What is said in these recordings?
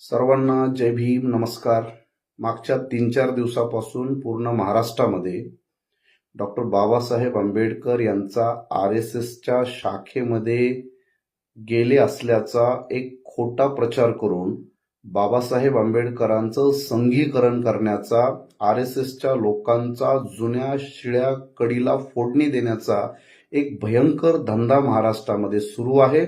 सर्वांना जय भीम नमस्कार. मागच्या तीन चार दिवसापासून पूर्ण महाराष्ट्रामध्ये डॉक्टर बाबासाहेब आंबेडकर यांचा आर एस एसच्या शाखेमध्ये गेले असल्याचा एक खोटा प्रचार करून बाबासाहेब आंबेडकरांचं संघीकरण करण्याचा आर एस एसच्या लोकांचा जुन्या शिळ्या कडीला फोडणी देण्याचा एक भयंकर धंदा महाराष्ट्रामध्ये सुरू आहे.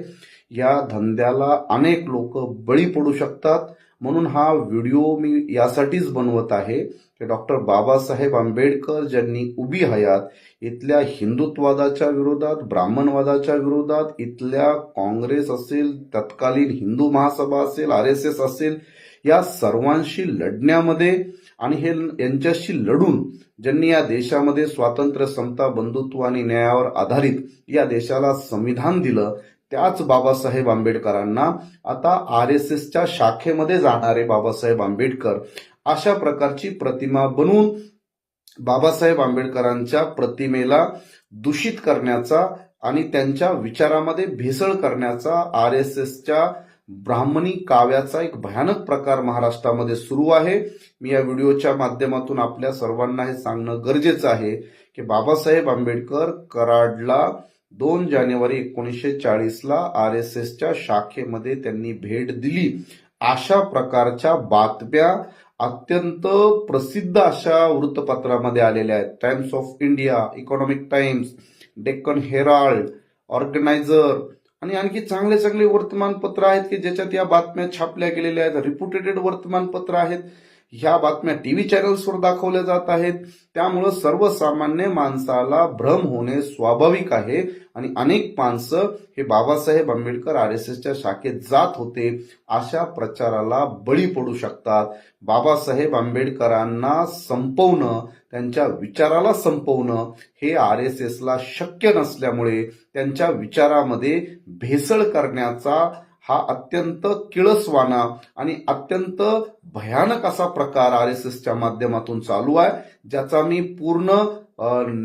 या धंद्याला अनेक लोक बळी पडू शकतात. म्हणून हा व्हिडिओ मी यासाठीच बनवत आहे. की डॉक्टर बाबासाहेब आंबेडकर ज्यांनी उभी हयात इथल्या हिंदुत्वादाच्या विरोधात ब्राह्मणवादाच्या विरोधात इथल्या काँग्रेस असेल तत्कालीन हिंदू महासभा असेल आर एस एस असेल या सर्वांशी लढण्यामध्ये आणि हे यांच्याशी लढून ज्यांनी या देशामध्ये स्वातंत्र्य समता बंधुत्व आणि न्यायावर आधारित या देशाला संविधान दिलं त्याच बाबासाहेब आंबेडकरांना आता आर एस एसच्या शाखेमध्ये जाणारे बाबासाहेब आंबेडकर अशा प्रकारची प्रतिमा बनवून बाबासाहेब आंबेडकरांच्या प्रतिमेला दूषित करण्याचा आणि त्यांच्या विचारामध्ये भेसळ करण्याचा आर एस एसच्या ब्राह्मणी काव्याचा एक भयानक प्रकार महाराष्ट्रामध्ये सुरू आहे. मी या व्हिडिओच्या माध्यमातून आपल्या सर्वांना हे सांगणं गरजेचं आहे की बाबासाहेब आंबेडकर कराडला दोन जानेवारी एकोणीसशे चाळीसला आर एस एसच्या शाखेमध्ये त्यांनी भेट दिली. अशा प्रकारच्या बातम्या अत्यंत प्रसिद्ध अशा वृत्तपत्रामध्ये आलेल्या आहेत. Times of India Economic Times Deccan Herald Organiser आणि आणखी चांगले चांगले वर्तमानपत्र आहेत की ज्याच्यात या बातम्या छापल्या गेलेल्या आहेत. रिप्युटेटेड वर्तमानपत्र आहेत. ह्या बातम्या टीव्ही चॅनल्सवर दाखवल्या जात आहेत. त्यामुळं सर्वसामान्य माणसाला भ्रम होणे स्वाभाविक आहे आणि अनेक माणसं हे बाबासाहेब आंबेडकर आर एस एसच्या शाखेत जात होते अशा प्रचाराला बळी पडू शकतात. बाबासाहेब आंबेडकरांना संपवणं त्यांच्या विचाराला संपवणं हे आर एस एसला शक्य नसल्यामुळे त्यांच्या विचारामध्ये भेसळ करण्याचा हा अत्यंत किळसवाना आणि अत्यंत भयानक असा प्रकार आर एस एसच्या माध्यमातून चालू आहे ज्याचा मी पूर्ण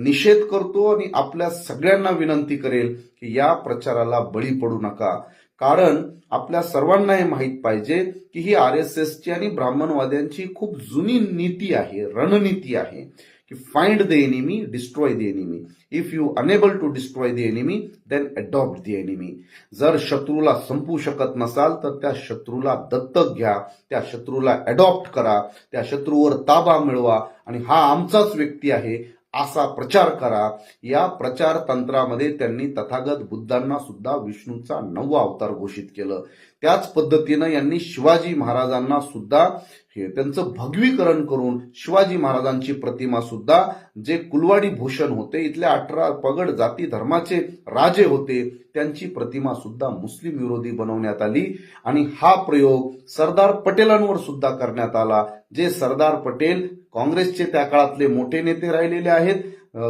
निषेध करतो आणि आपल्या सगळ्यांना विनंती करेल की या प्रचाराला बळी पडू नका. कारण आपल्या सर्वांना हे माहीत पाहिजे की ही आर एस एसची आणि ब्राह्मणवाद्यांची खूप जुनी नीती आहे रणनीती आहे. की find the enemy destroy the enemy if you unable to destroy the enemy then adopt the enemy जर शत्रूला संपू शकत नसाल तर त्या शत्रूला दत्तक घ्या. त्या शत्रूला अडॉप्ट करा. त्या शत्रूवर ताबा मिळवा. आणि हा आमचाच व्यक्ती आहे. असा प्रचार करा. या प्रचार तंत्रामध्ये त्यांनी तथागत बुद्धांना सुद्धा विष्णूचा नववा अवतार घोषित केलं. त्याच पद्धतीनं यांनी शिवाजी महाराजांना सुद्धा हे त्यांचं भगवीकरण करून शिवाजी महाराजांची प्रतिमा सुद्धा जे कुलवाडी भूषण होते इथल्या अठरा पगड जाती धर्माचे राजे होते त्यांची प्रतिमा सुद्धा मुस्लिम विरोधी बनवण्यात आली आणि हा प्रयोग सरदार पटेलांवर सुद्धा करण्यात आला. जे सरदार पटेल काँग्रेसचे त्या काळातले मोठे नेते राहिलेले आहेत.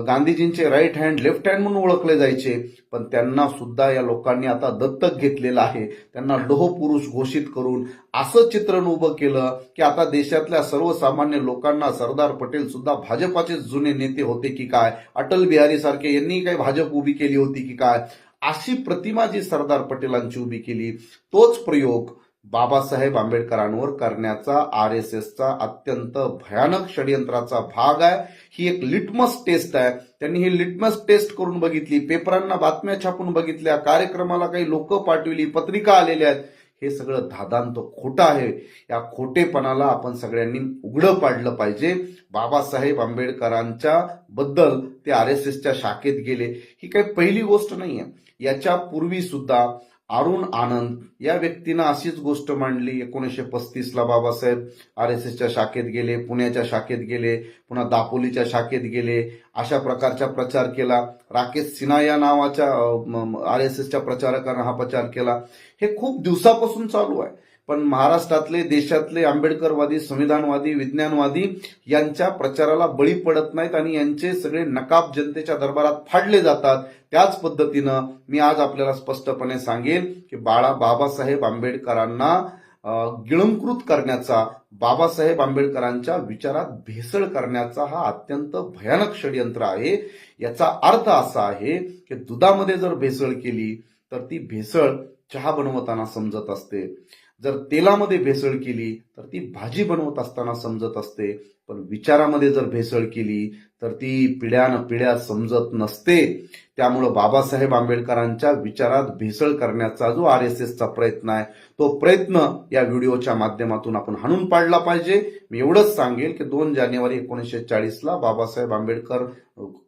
गांधीजींचे राईट हँड लेफ्ट हँड म्हणून ओळखले जायचे. पण त्यांना सुद्धा या लोकांनी आता दत्तक घेतलेलं आहे. त्यांना लोह पुरुष घोषित करून असं चित्रण उभं केलं की आता देशातल्या सर्वसामान्य लोकांना सरदार पटेल सुद्धा भाजपाचे जुने नेते होते की काय? अटल बिहारी सारखे यांनी काही भाजप उभी केली होती की काय? अशी प्रतिमा जी सरदार पटेलांची उभी केली तोच प्रयोग बाबासाहेब आंबेडकरांवर करण्याचा आर एस एसचा अत्यंत भयानक षडयंत्राचा भाग आहे. ही एक लिटमस टेस्ट आहे. त्यांनी ही लिटमस टेस्ट करून बघितली. पेपरांना बातम्या छापून बघितल्या. कार्यक्रमाला काही लोक पाठविली. पत्रिका आलेल्या आहेत. हे सगळं धादांत खोटं आहे. या खोटेपणाला आपण सगळ्यांनी उघडं पाडलं पाहिजे. बाबासाहेब आंबेडकरांच्या बद्दल ते आर एस एसच्या शाखेत गेले. ही काही पहिली गोष्ट नाही आहे याच्या पूर्वी सुद्धा अरुण आनंद. या व्यक्तीनं अशीच गोष्ट मांडली. एकोणीसशे पस्तीसला बाबासाहेब आर एस एसच्या शाखेत गेले पुण्याच्या शाखेत गेले पुन्हा दापोलीच्या शाखेत गेले. अशा प्रकारचा प्रचार केला. राकेश सिन्हा या नावाच्या आर एस एसच्या प्रचारकांना हा प्रचार केला. हे खूप दिवसापासून चालू आहे. पण महाराष्ट्रातले देशातले आंबेडकरवादी संविधानवादी विज्ञानवादी यांच्या प्रचाराला बळी पडत नाहीत आणि यांचे सगळे नकाब जनतेच्या दरबारात फाडले जातात. त्याच पद्धतीनं मी आज आपल्याला स्पष्टपणे सांगेन की बाळा बाबासाहेब आंबेडकरांना गिळंकृत करण्याचा बाबासाहेब आंबेडकरांच्या विचारात भेसळ करण्याचा हा अत्यंत भयानक षडयंत्र आहे. याचा अर्थ असा आहे की दुधामध्ये जर भेसळ केली तर ती भेसळ चहा बनवताना समजत असते. जर तेलामध्ये भेसळ केली तर ती भाजी बनवत असताना समजत असते. पण विचारामध्ये जर भेसळ केली तर ती पिढ्यान पिढ्या समजत नसते. त्यामुळं बाबासाहेब आंबेडकरांच्या विचारात भेसळ करण्याचा जो आर एस एसचा प्रयत्न आहे तो प्रयत्न या व्हिडिओच्या माध्यमातून आपण हाणून पाडला पाहिजे. मी एवढंच सांगेल की दोन जानेवारी एकोणीसशे चाळीसला बाबासाहेब आंबेडकर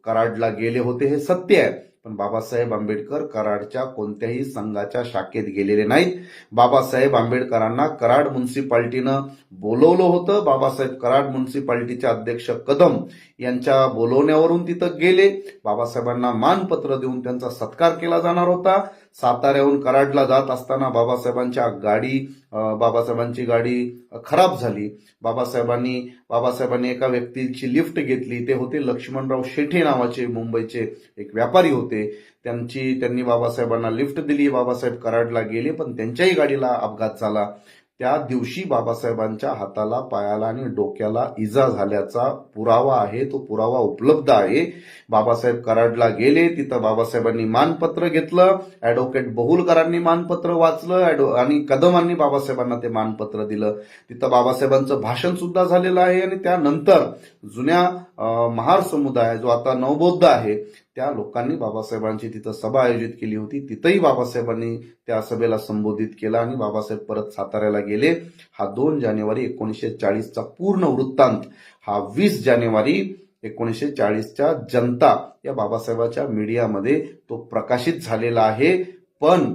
कराडला गेले होते हे सत्य आहे. पण बाबासाहेब आंबेडकर कराडच्या कोणत्याही संघाच्या शाखेत गेलेले नाहीत. बाबासाहेब आंबेडकरांना कराड म्युन्सिपाल्टीनं बोलवलं होतं. बाबासाहेब कराड म्युन्सिपाल्टीचे अध्यक्ष कदम यांच्या बोलवण्यावरून तिथं गेले. बाबासाहेबांना मानपत्र देऊन त्यांचा सत्कार केला जाणार होता. साताऱ्याहून कराडला जात असताना बाबासाहेबांच्या गाडी बाबासाहेबांची गाडी खराब झाली. बाबासाहेबांनी बाबासाहेबांनी एका व्यक्तीची लिफ्ट घेतली. ते होते लक्ष्मणराव शेठे नावाचे मुंबईचे एक व्यापारी होते. त्यांची त्यांनी बाबासाहेबांना लिफ्ट दिली. बाबासाहेब कराडला गेले पण त्यांच्याही गाडीला अपघात झाला. त्या दिवशी बाबासाहेबांच्या हाताला पायाला आणि डोक्याला इजा झाल्याचा पुरावा आहे तो पुरावा उपलब्ध आहे. बाबासाहेब कराडला गेले तिथं बाबासाहेबांनी मानपत्र घेतलं ऍडव्होकेट बहुलकरांनी मानपत्र वाचलं ऍडो आणि कदमांनी बाबासाहेबांना ते मानपत्र दिलं. तिथं बाबासाहेबांचं भाषण सुद्धा झालेलं आहे आणि त्यानंतर जुन्या महार समुदाय जो आता नवबौद्ध आहे त्या लोकांनी बाबासाहेबांची तिथं सभा आयोजित केली होती. तिथंही बाबासाहेबांनी त्या सभेला संबोधित केलं आणि बाबासाहेब परत साताऱ्याला गेले. हा दोन जानेवारी एकोणीसशे चाळीसचा पूर्ण वृत्तांत. हा वीस जानेवारी एकोणीसशे चाळीसच्या जनता या बाबासाहेबाच्या मीडियामध्ये तो प्रकाशित झालेला आहे. पण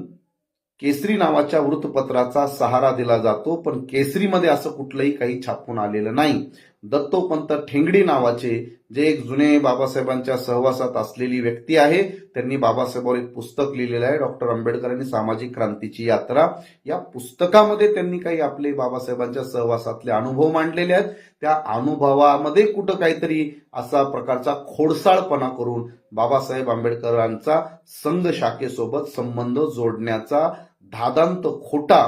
केसरी नावाच्या वृत्तपत्राचा सहारा दिला जातो पण केसरीमध्ये असं कुठलंही काही छापून आलेलं नाही. दत्तोपंत ठेंगडी नावाचे जे एक जुने बाबासाहेबांच्या सहवासात असलेली व्यक्ती आहे त्यांनी बाबासाहेबांवर एक पुस्तक लिहिलेलं आहे. डॉक्टर आंबेडकरांनी सामाजिक क्रांतीची यात्रा. या पुस्तकामध्ये त्यांनी काही आपले बाबासाहेबांच्या सहवासातले अनुभव मांडलेले आहेत. त्या अनुभवामध्ये कुठं काहीतरी असा प्रकारचा खोडसाळपणा करून बाबासाहेब आंबेडकरांचा संघ शाखेसोबत संबंध जोडण्याचा धादांत खोटा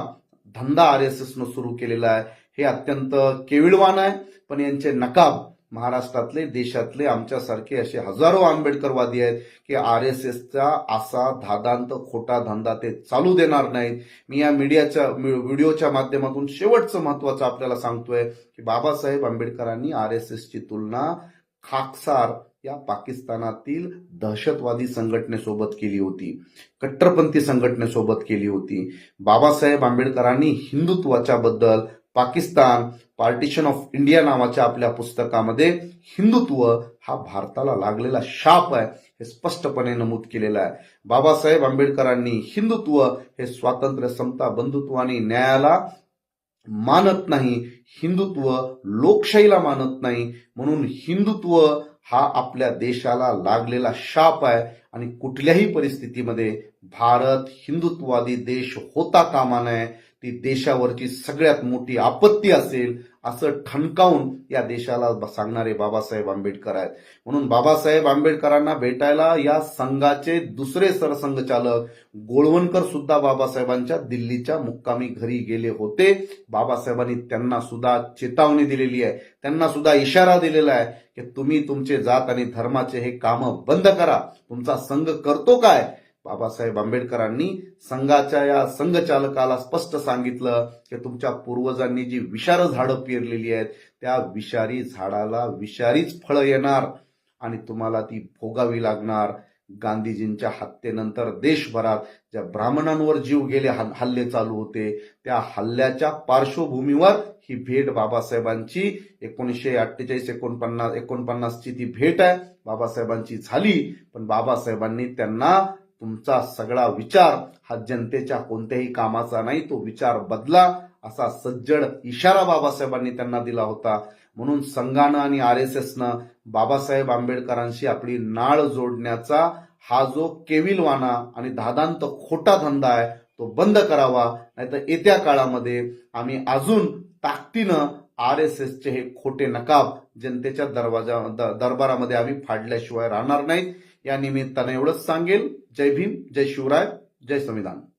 धंदा आर एस एसनं सुरू केलेला आहे. हे अत्यंत केविळवान आहे. पण यांचे नकाब महाराष्ट्रातले देशातले आमच्यासारखे असे हजारो आंबेडकरवादी आहेत की आर एस एसचा असा धादांत खोटा धंदा ते चालू देणार नाहीत. मी या मीडियाच्या व्हिडिओच्या माध्यमातून शेवटचं महत्वाचं आपल्याला सांगतोय की बाबासाहेब आंबेडकरांनी आर एस एसची तुलना खाकसार या पाकिस्तानातील दहशतवादी संघटनेसोबत केली होती. कट्टरपंथी संघटनेसोबत केली होती. बाबासाहेब आंबेडकरांनी हिंदुत्वाच्या बद्दल पाकिस्तान पार्टिशन ऑफ इंडिया नावाच्या आपल्या पुस्तकामध्ये हिंदुत्व हा भारताला लागलेला शाप आहे हे स्पष्टपणे नमूद केलेलं आहे. बाबासाहेब आंबेडकरांनी हिंदुत्व हे स्वातंत्र्य समता बंधुत्व आणि न्यायाला मानत नाही हिंदुत्व लोकशाहीला मानत नाही म्हणून हिंदुत्व हा आपल्या देशाला लागलेला शाप आहे आणि कुठल्याही परिस्थितीमध्ये भारत हिंदुत्ववादी देश होता कामा नये ती देशावरची सगळ्यात मोठी आपत्ती असेल असं ठणकावून या देशाला सांगणारे बाबासाहेब आंबेडकर आहेत. म्हणून बाबासाहेब आंबेडकरांना भेटायला या संघाचे दुसरे सरसंघचालक गोळवणकर सुद्धा बाबासाहेबांच्या दिल्लीच्या मुक्कामी घरी गेले होते. बाबासाहेबांनी त्यांना सुद्धा चेतावणी दिलेली आहे. त्यांना सुद्धा इशारा दिलेला आहे की तुम्ही तुमचे जात आणि धर्माचे हे कामं बंद करा. तुमचा संघ करतो काय? बाबासाहेब आंबेडकरांनी संघाच्या या संघचालकाला स्पष्ट सांगितलं की तुमच्या पूर्वजांनी जी विषार झाडं पेरलेली आहेत त्या विषारी झाडाला विषारीच फळं येणार आणि तुम्हाला ती भोगावी लागणार. गांधीजींच्या हत्येनंतर देशभरात ज्या ब्राह्मणांवर जीव गेले हल- हल्ले चालू होते त्या हल्ल्याच्या पार्श्वभूमीवर ही भेट बाबासाहेबांची एकोणीसशे अठ्ठेचाळीस एकोणपन्नास एकोणपन्नासची ती भेट आहे. बाबासाहेबांची झाली पण बाबासाहेबांनी त्यांना तुमचा सगळा विचार हा जनतेच्या कोणत्याही कामाचा नाही तो विचार बदला असा सज्जड इशारा बाबासाहेबांनी त्यांना दिला होता. म्हणून संघानं आणि आर एस एसनं बाबासाहेब आंबेडकरांशी आपली नाळ जोडण्याचा हा जो केविलवाना आणि दादांत खोटा धंदा आहे तो बंद करावा. नाहीतर येत्या काळामध्ये आम्ही अजून ताकदीनं आर एस एसचे हे खोटे नकाब जनतेच्या दरवाजा द- दरबारामध्ये आम्ही फाडल्याशिवाय राहणार नाहीत. या निमित्तानं एवढंच सांगेल. जय भीम जय शिवराय जय संविधान.